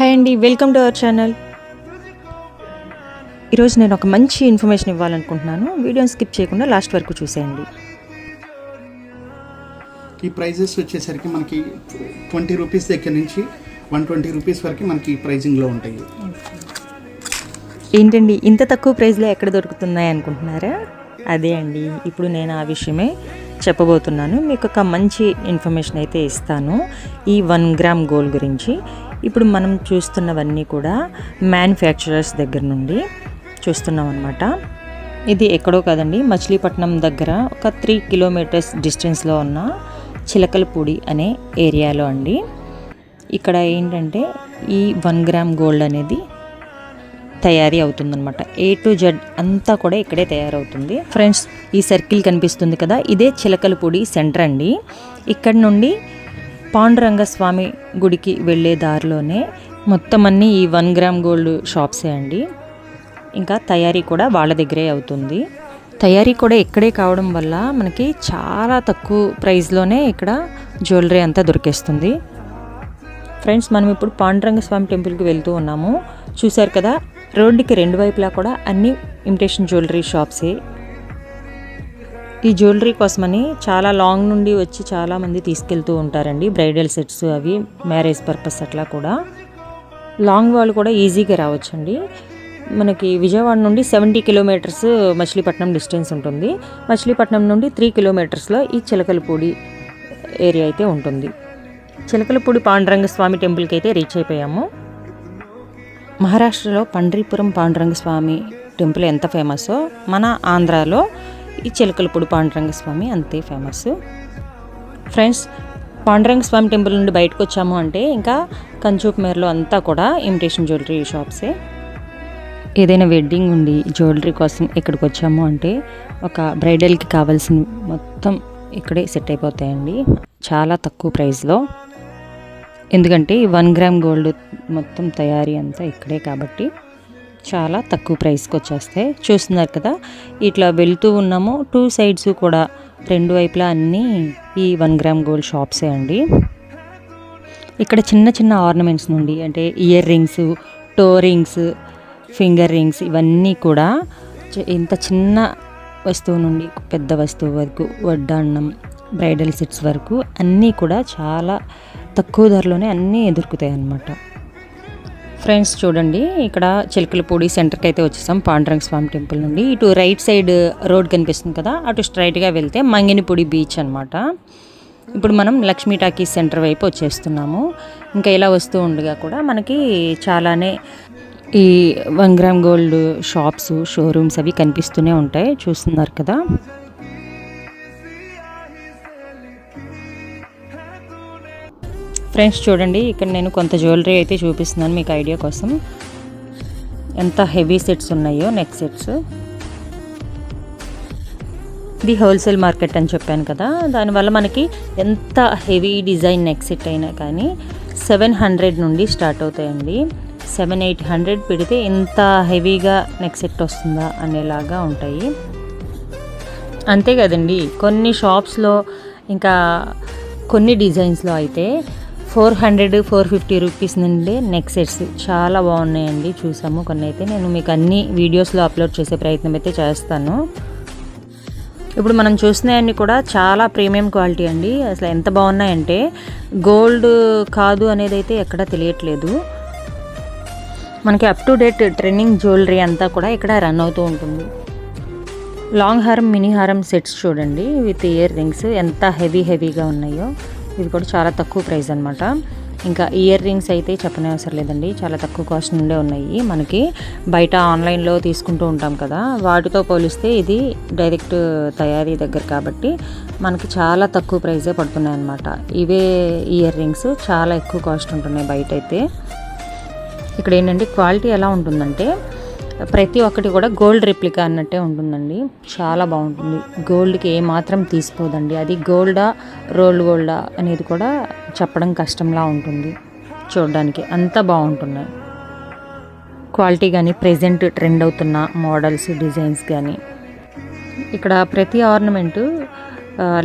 Hi అండి welcome to our channel ఈరోజు నేను ఒక మంచి ఇన్ఫర్మేషన్ ఇవ్వాలనుకుంటున్నాను. వీడియోని స్కిప్ చేయకుండా లాస్ట్ వరకు చూసేయండి. ఈ ప్రైజెస్ వచ్చేసరికి మనకి ట్వంటీ రూపీస్ దగ్గర నుంచి వన్ ట్వంటీ రూపీస్ వరకు మనకి ప్రైజింగ్లో ఉంటాయి. ఏంటండి ఇంత తక్కువ ప్రైస్లో ఎక్కడ దొరుకుతున్నాయి అనుకుంటున్నారా? అదే అండి ఇప్పుడు నేను ఆ విషయమే చెప్పబోతున్నాను. మీకు ఒక మంచి ఇన్ఫర్మేషన్ అయితే ఇస్తాను. ఈ వన్ గ్రామ్ గోల్డ్ గురించి. ఇప్పుడు మనం చూస్తున్నవన్నీ కూడా మ్యానుఫ్యాక్చరర్స్ దగ్గర నుండి చూస్తున్నాం అనమాట ఇది ఎక్కడో కదండి మచిలీపట్నం దగ్గర ఒక త్రీ కిలోమీటర్స్ డిస్టెన్స్లో ఉన్న చిలకలపూడి అనే ఏరియాలో అండి. ఇక్కడ ఏంటంటే ఈ వన్ గ్రామ్ గోల్డ్ అనేది తయారీ అవుతుందన్నమాట. ఏ టు జెడ్ అంతా కూడా ఇక్కడే తయారవుతుంది. ఫ్రెండ్స్ ఈ సర్కిల్ కనిపిస్తుంది కదా? ఇదే చిలకలపూడి సెంటర్ అండి. ఇక్కడ నుండి పాండురంగ స్వామి గుడికి వెళ్ళే దారిలోనే మొత్తం అన్నీ ఈ వన్ గ్రామ్ గోల్డ్ షాప్సే అండి. ఇంకా తయారీ కూడా వాళ్ళ దగ్గరే అవుతుంది. తయారీ కూడా ఇక్కడే కావడం వల్ల మనకి చాలా తక్కువ ప్రైస్లోనే ఇక్కడ జ్యువెలరీ అంతా దొరికేస్తుంది. ఫ్రెండ్స్ మనం ఇప్పుడు పాండురంగ స్వామి టెంపుల్కి వెళ్తూ ఉన్నాము. చూశారు కదా? రోడ్డుకి రెండు వైపులా కూడా అన్ని ఇమిటేషన్ జ్యువెలరీ షాప్సే ఈ జ్యువెలరీ కోసమని చాలా లాంగ్ నుండి వచ్చి చాలామంది తీసుకెళ్తూ ఉంటారండి. బ్రైడల్ సెట్స్ అవి మ్యారేజ్ పర్పస్ అట్లా కూడా. లాంగ్ వాళ్ళు కూడా ఈజీగా రావచ్చండి. మనకి విజయవాడ నుండి సెవెంటీ కిలోమీటర్స్ మచిలీపట్నం డిస్టెన్స్ ఉంటుంది. మచిలీపట్నం నుండి త్రీ కిలోమీటర్స్లో ఈ చిలకలపూడి ఏరియా అయితే ఉంటుంది. చిలకలపూడి పాండురంగ స్వామి టెంపుల్కి అయితే రీచ్ అయిపోయాము. మహారాష్ట్రలో పండ్రీపురం పాండురంగ స్వామి టెంపుల్ ఎంత ఫేమసో మన ఆంధ్రాలో ఈ చిలకలపూడి పాండురంగ స్వామి అంతే famous friends Panduranga Swami temple నుండి బయటకు వచ్చాము అంటే ఇంకా కంచూపుమేరలో అంతా కూడా ఇమిటేషన్ జ్యువెలరీ షాప్సే. ఏదైనా వెడ్డింగ్ ఉండి జ్యువెలరీ కోసం ఇక్కడికి వచ్చాము అంటే ఒక బ్రైడల్కి కావాల్సిన మొత్తం ఇక్కడే సెట్ అయిపోతాయండి. చాలా తక్కువ ప్రైస్లో. ఎందుకంటే ఈ వన్ గ్రామ్ గోల్డ్ మొత్తం తయారీ అంతా ఇక్కడే కాబట్టి చాలా తక్కువ ప్రైస్కి వచ్చేస్తాయి చూస్తున్నారు కదా ఇట్లా వెళ్తూ ఉన్నాము. టూ సైడ్స్ కూడా రెండు వైపులా అన్నీ ఈ వన్ గ్రామ్ గోల్డ్ షాప్సే అండి. ఇక్కడ చిన్న చిన్న ఆర్నమెంట్స్ నుండి అంటే earrings toe rings finger rings ఇవన్నీ కూడా ఇంత చిన్న వస్తువు నుండి పెద్ద వస్తువు వరకు వడ్డాన్నం బ్రైడల్ సెట్స్ వరకు అన్నీ కూడా చాలా తక్కువ ధరలోనే అన్నీ దొరుకుతాయి అన్నమాట. ఫ్రెండ్స్ చూడండి ఇక్కడ చిలకలపూడి సెంటర్కి అయితే వచ్చేసాం పాండరంగ స్వామి టెంపుల్ నుండి. ఇటు రైట్ సైడ్ రోడ్ కనిపిస్తుంది కదా అటు స్ట్రైట్గా వెళ్తే మంగినిపూడి బీచ్ అనమాట ఇప్పుడు మనం లక్ష్మీ టాకీస్ సెంటర్ వైపు వచ్చేస్తున్నాము. ఇంకా ఇలా వస్తూ ఉండగా కూడా మనకి చాలానే ఈ one gram gold shops showrooms అవి కనిపిస్తూనే ఉంటాయి చూస్తున్నారు కదా. ఫ్రెండ్స్ చూడండి ఇక్కడ నేను కొంత జ్యువెలరీ అయితే చూపిస్తున్నాను మీకు ఐడియా కోసం. ఎంత హెవీ సెట్స్ ఉన్నాయో నెక్ సెట్స్. ఇది హోల్సేల్ మార్కెట్ అని చెప్పాను కదా దానివల్ల మనకి ఎంత హెవీ డిజైన్ నెక్ సెట్ అయినా కానీ సెవెన్ హండ్రెడ్ నుండి స్టార్ట్ అవుతాయండి. సెవెన్ ఎయిట్ హండ్రెడ్ పెడితే ఇంత హెవీగా నెక్ సెట్ వస్తుందా అనేలాగా ఉంటాయి. అంతే కదండి కొన్ని షాప్స్లో ఇంకా కొన్ని డిజైన్స్లో అయితే four hundred four fifty rupees నుండి నెక్ సెట్స్ చాలా బాగున్నాయండి చూసాము కొన్ని అయితే నేను మీకు అన్ని వీడియోస్లో అప్లోడ్ చేసే ప్రయత్నం అయితే చేస్తాను. ఇప్పుడు మనం చూసినవన్నీ కూడా చాలా ప్రీమియం క్వాలిటీ అండి. అసలు ఎంత బాగున్నాయంటే గోల్డ్ కాదు అనేది అయితే ఎక్కడా తెలియట్లేదు. మనకి up to date trending jewellery అంతా కూడా ఇక్కడ రన్ అవుతూ ఉంటుంది. లాంగ్ హారం మినీ హారం సెట్స్ చూడండి విత్ ఇయర్ రింగ్స్ ఎంత హెవీ హెవీగా ఉన్నాయో. ఇది కూడా చాలా తక్కువ ప్రైస్ అనమాట ఇంకా ఇయర్ రింగ్స్ అయితే చెప్పనే అవసరం లేదండి. చాలా తక్కువ కాస్ట్ నుండే ఉన్నాయి. మనకి బయట ఆన్లైన్లో తీసుకుంటూ ఉంటాం కదా వాటితో పోలిస్తే ఇది డైరెక్ట్ తయారీ దగ్గర కాబట్టి మనకి చాలా తక్కువ ప్రైజే పడుతున్నాయి అనమాట ఇవే ఇయర్ రింగ్స్ చాలా ఎక్కువ కాస్ట్ ఉంటున్నాయి బయట అయితే ఇక్కడ ఏంటంటే క్వాలిటీ ఎలా ఉంటుందంటే ప్రతి ఒక్కటి కూడా గోల్డ్ రిప్లికా అన్నట్టే ఉంటుందండి. చాలా బాగుంటుంది. గోల్డ్కి ఏ మాత్రం తీసుకోదండి అది గోల్డా రోల్డ్ గోల్డా అనేది కూడా చెప్పడం కష్టంలా ఉంటుంది. చూడడానికి అంత బాగుంటున్నాయి. క్వాలిటీ కానీ ప్రజెంట్ ట్రెండ్ అవుతున్న మోడల్స్ డిజైన్స్ కానీ ఇక్కడ ప్రతి ఆర్నమెంటు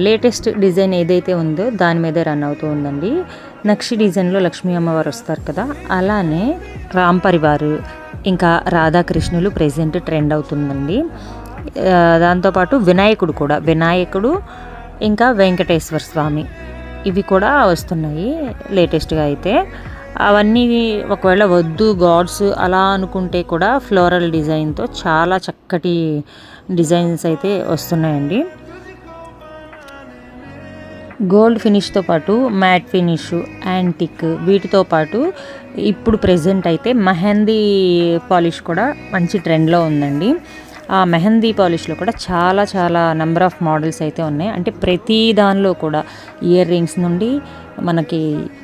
లేటెస్ట్ డిజైన్ ఏదైతే ఉందో దాని మీదే రన్ అవుతూ ఉందండి. నక్షి డిజైన్లో లక్ష్మీ అమ్మవారు వస్తారు కదా అలానే రామ్ పరివారు ఇంకా రాధాకృష్ణులు ప్రెజెంట్ ట్రెండ్ అవుతుందండి. దాంతోపాటు వినాయకుడు కూడా వినాయకుడు ఇంకా వెంకటేశ్వర స్వామి ఇవి కూడా వస్తున్నాయి లేటెస్ట్గా అయితే. అవన్నీ ఒకవేళ వద్దు గాడ్స్ అలా అనుకుంటే కూడా ఫ్లోరల్ డిజైన్తో చాలా చక్కటి డిజైన్స్ అయితే వస్తున్నాయండి. గోల్డ్ ఫినిష్తో పాటు మ్యాట్ ఫినిష్ యాంటిక్ వీటితో పాటు ఇప్పుడు ప్రెజెంట్ అయితే మెహందీ పాలిష్ కూడా మంచి ట్రెండ్లో ఉందండి. ఆ మెహందీ పాలిష్లో కూడా చాలా చాలా నెంబర్ ఆఫ్ మోడల్స్ అయితే ఉన్నాయి. అంటే ప్రతి దానిలో కూడా ఇయర్ రింగ్స్ నుండి మనకి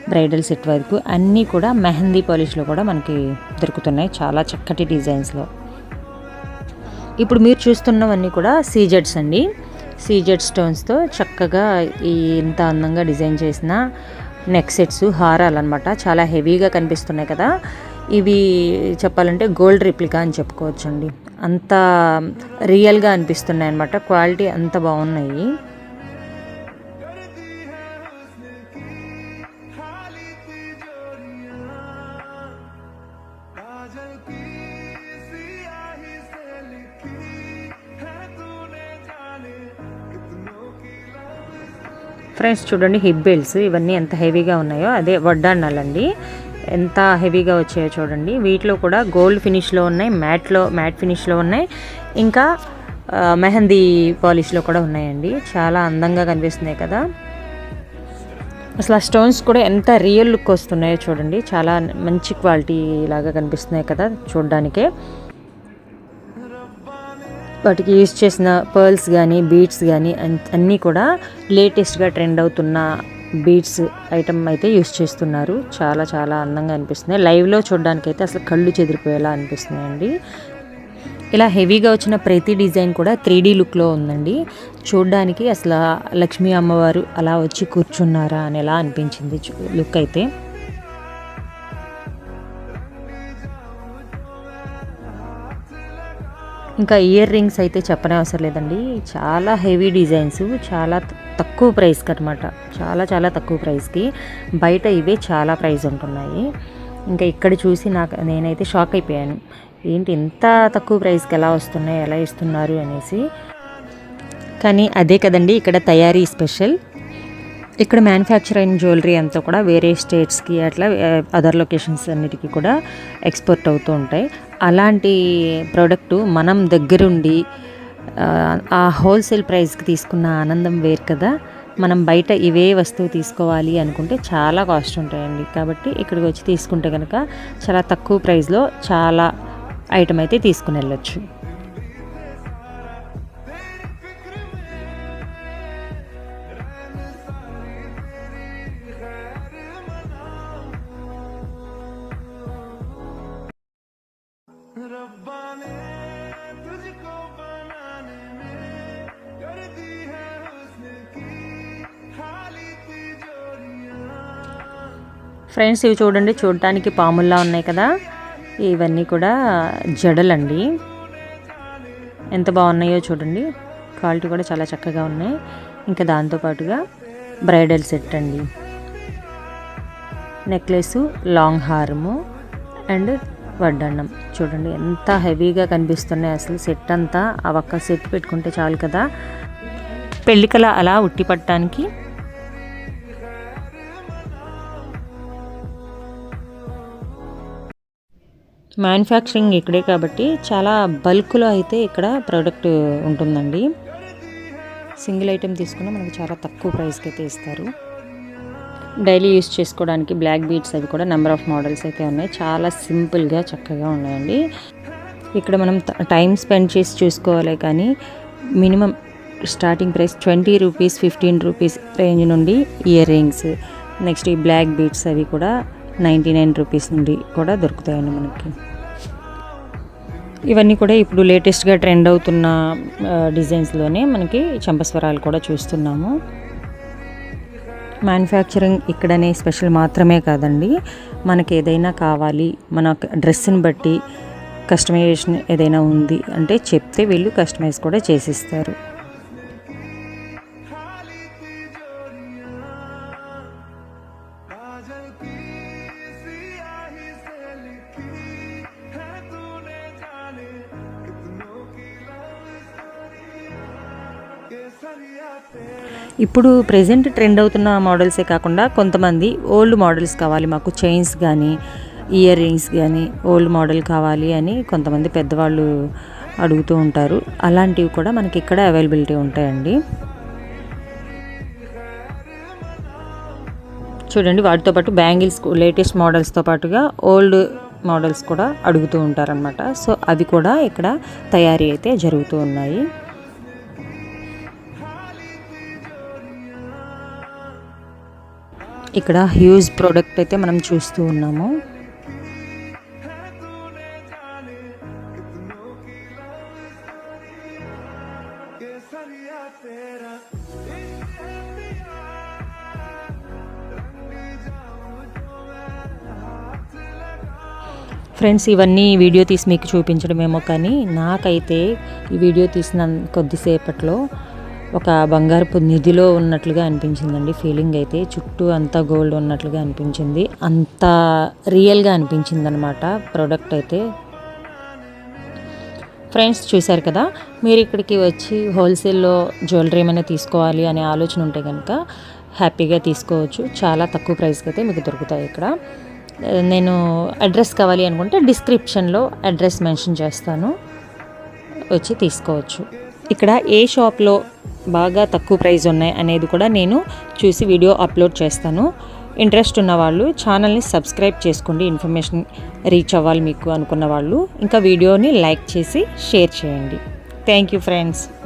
బ్రైడల్ సెట్ వరకు అన్నీ కూడా మెహందీ పాలిష్లో కూడా మనకి దొరుకుతున్నాయి చాలా చక్కటి డిజైన్స్లో ఇప్పుడు మీరు చూస్తున్నవన్నీ కూడా సీజెడ్స్ అండి. సీజెడ్ స్టోన్స్తో చక్కగా ఈ ఇంత అందంగా డిజైన్ చేసిన నెక్ సెట్స్ హారాలు అనమాట చాలా హెవీగా కనిపిస్తున్నాయి కదా. ఇవి చెప్పాలంటే గోల్డ్ రిప్లికా అని చెప్పుకోవచ్చండి. అంత రియల్గా అనిపిస్తున్నాయి అనమాట క్వాలిటీ అంత బాగున్నాయి. ఫ్రెండ్స్ చూడండి హిప్ బెల్ట్స్ ఇవన్నీ ఎంత హెవీగా ఉన్నాయో అదే వడ్డాన్నాలండి ఎంత హెవీగా వచ్చాయో చూడండి. వీటిలో కూడా గోల్డ్ ఫినిష్లో ఉన్నాయి మ్యాట్లో మ్యాట్ ఫినిష్లో ఉన్నాయి. ఇంకా మెహందీ పాలిష్లో కూడా ఉన్నాయండి. చాలా అందంగా కనిపిస్తున్నాయి కదా. అసలు ఆ స్టోన్స్ కూడా ఎంత రియల్ లుక్ వస్తున్నాయో చూడండి. చాలా మంచి క్వాలిటీ లాగా కనిపిస్తున్నాయి కదా చూడడానికే. వాటికి యూజ్ చేసిన పర్ల్స్ కానీ బీడ్స్ కానీ అన్నీ కూడా లేటెస్ట్గా ట్రెండ్ అవుతున్న బీడ్స్ ఐటమ్ అయితే యూజ్ చేస్తున్నారు. చాలా చాలా అందంగా అనిపిస్తున్నాయి. లైవ్లో చూడడానికి అయితే అసలు కళ్ళు చెదిరిపోయేలా అనిపిస్తున్నాయండి. ఇలా హెవీగా వచ్చిన ప్రతి డిజైన్ కూడా త్రీ డీ లుక్లో ఉందండి. చూడడానికి అసలు లక్ష్మీ అమ్మవారు అలా వచ్చి కూర్చున్నారా అని ఎలా అనిపించింది లుక్ అయితే. ఇంకా ఇయర్ రింగ్స్ అయితే చెప్పనే అవసరం లేదండి. చాలా హెవీ డిజైన్స్ చాలా తక్కువ ప్రైస్కి అనమాట చాలా చాలా తక్కువ ప్రైస్కి బయట ఇవే చాలా ప్రైస్ ఉంటున్నాయి. ఇంకా ఇక్కడ చూసి నాకు నేనైతే షాక్ అయిపోయాను. ఏంటి ఇంత తక్కువ ప్రైస్కి ఎలా వస్తున్నాయి ఎలా ఇస్తున్నారు అనేసి. కానీ అదే కదండి ఇక్కడ తయారీ స్పెషల్ ఇక్కడ మ్యానుఫ్యాక్చర్ అయిన జ్యువెలరీ అంతా కూడా వేరే స్టేట్స్కి అట్లా అదర్ లొకేషన్స్ అన్నిటికీ కూడా ఎక్స్పోర్ట్ అవుతూ ఉంటాయి. అలాంటి ప్రోడక్ట్ మనం దగ్గరుండి ఆ, ఆ హోల్సేల్ ప్రైస్కి తీసుకున్న ఆనందం వేరు కదా. మనం బయట ఇవే వస్తువు తీసుకోవాలి అనుకుంటే చాలా కాస్ట్ ఉంటాయండి. కాబట్టి ఇక్కడికి వచ్చి తీసుకుంటే కనుక చాలా తక్కువ ప్రైస్లో చాలా ఐటమ్ అయితే తీసుకుని వెళ్ళొచ్చు. ఫ్రెండ్స్ ఇవి చూడండి చూడటానికి పాముల్లా ఉన్నాయి కదా. ఇవన్నీ కూడా జడలండి. ఎంత బాగున్నాయో చూడండి. క్వాలిటీ కూడా చాలా చక్కగా ఉన్నాయి. ఇంకా దాంతోపాటుగా బ్రైడల్ సెట్ అండి. నెక్లెస్ లాంగ్ హారము అండ్ వడ్డన్నం. చూడండి ఎంత హెవీగా కనిపిస్తున్నాయి అసలు సెట్ అంతా. ఆ ఒక్క సెట్ పెట్టుకుంటే చాలు కదా. పెళ్ళికల అలా ఉట్టి పట్టడానికి. మ్యానుఫ్యాక్చరింగ్ ఇక్కడే కాబట్టి చాలా బల్క్లో అయితే ఇక్కడ ప్రోడక్ట్ ఉంటుందండి. సింగిల్ ఐటెం తీసుకున్న మనకు చాలా తక్కువ ప్రైస్కి అయితే ఇస్తారు. డైలీ యూస్ చేసుకోవడానికి బ్లాక్ బీట్స్ అవి కూడా నెంబర్ ఆఫ్ మోడల్స్ అయితే ఉన్నాయి. చాలా సింపుల్గా చక్కగా ఉన్నాయండి. ఇక్కడ మనం టైం స్పెండ్ చేసి చూసుకోవాలి కానీ minimum starting price twenty rupees fifteen rupees range నుండి ఇయర్ రింగ్స్. నెక్స్ట్ ఈ బ్లాక్ బీట్స్ అవి కూడా నైంటీ నైన్ రూపీస్ నుండి కూడా దొరుకుతాయండి మనకి. ఇవన్నీ కూడా ఇప్పుడు లేటెస్ట్గా ట్రెండ్ అవుతున్న డిజైన్స్లోనే మనకి చంపస్వరాలు కూడా చూస్తున్నాము. మ్యానుఫ్యాక్చరింగ్ ఇక్కడనే స్పెషల్ మాత్రమే కాదండి. మనకి ఏదైనా కావాలి మన డ్రెస్ని బట్టి కస్టమైజేషన్ ఏదైనా ఉంది అంటే చెప్తే వీళ్ళు కస్టమైజ్ కూడా చేసిస్తారు. ఇప్పుడు ప్రజెంట్ ట్రెండ్ అవుతున్న మోడల్సే కాకుండా కొంతమంది ఓల్డ్ మోడల్స్ కావాలి మాకు చైన్స్ కానీ ఇయర్ రింగ్స్ కానీ ఓల్డ్ మోడల్ కావాలి అని కొంతమంది పెద్దవాళ్ళు అడుగుతూ ఉంటారు. అలాంటివి కూడా మనకి ఇక్కడ అవైలబిలిటీ ఉంటాయండి. చూడండి వాటితో పాటు బ్యాంగిల్స్ లేటెస్ట్ మోడల్స్తో పాటుగా ఓల్డ్ మోడల్స్ కూడా అడుగుతూ ఉంటారనమాట సో అవి కూడా ఇక్కడ తయారీ అయితే జరుగుతూ ఉన్నాయి. ఇక్కడ హ్యూజ్ ప్రోడక్ట్ అయితే మనం చూస్తూ ఉన్నాము. ఫ్రెండ్స్ ఇవన్నీ వీడియో తీసి మీకు చూపించడమేమో కానీ నాకైతే ఈ వీడియో తీసిన కొద్దిసేపట్లో ఒక బంగారపు నిధిలో ఉన్నట్లుగా అనిపించిందండి. ఫీలింగ్ అయితే చుట్టూ అంతా గోల్డ్ ఉన్నట్లుగా అనిపించింది. అంత రియల్గా అనిపించింది అనమాట ప్రోడక్ట్ అయితే. ఫ్రెండ్స్ చూశారు కదా మీరు ఇక్కడికి వచ్చి హోల్సేల్లో జ్యువెలరీ ఏమైనా తీసుకోవాలి అనే ఆలోచన ఉంటే కనుక హ్యాపీగా తీసుకోవచ్చు. చాలా తక్కువ ప్రైస్కి అయితే మీకు దొరుకుతాయి ఇక్కడ. నేను అడ్రస్ కావాలి అనుకుంటే డిస్క్రిప్షన్లో అడ్రస్ మెన్షన్ చేస్తాను. వచ్చి తీసుకోవచ్చు. ఇక్కడ ఏ షాప్లో బాగా తక్కువ ప్రైస్ ఉన్నాయి అనేది కూడా నేను చూసి వీడియో అప్లోడ్ చేస్తాను. ఇంట్రెస్ట్ ఉన్న వాళ్ళు ఛానల్ని సబ్స్క్రైబ్ చేసుకోండి. ఇన్ఫర్మేషన్ రీచ్ అవ్వాలి మీకు అనుకున్న వాళ్ళు. ఇంకా వీడియోని లైక్ చేసి షేర్ చేయండి. Thank you friends.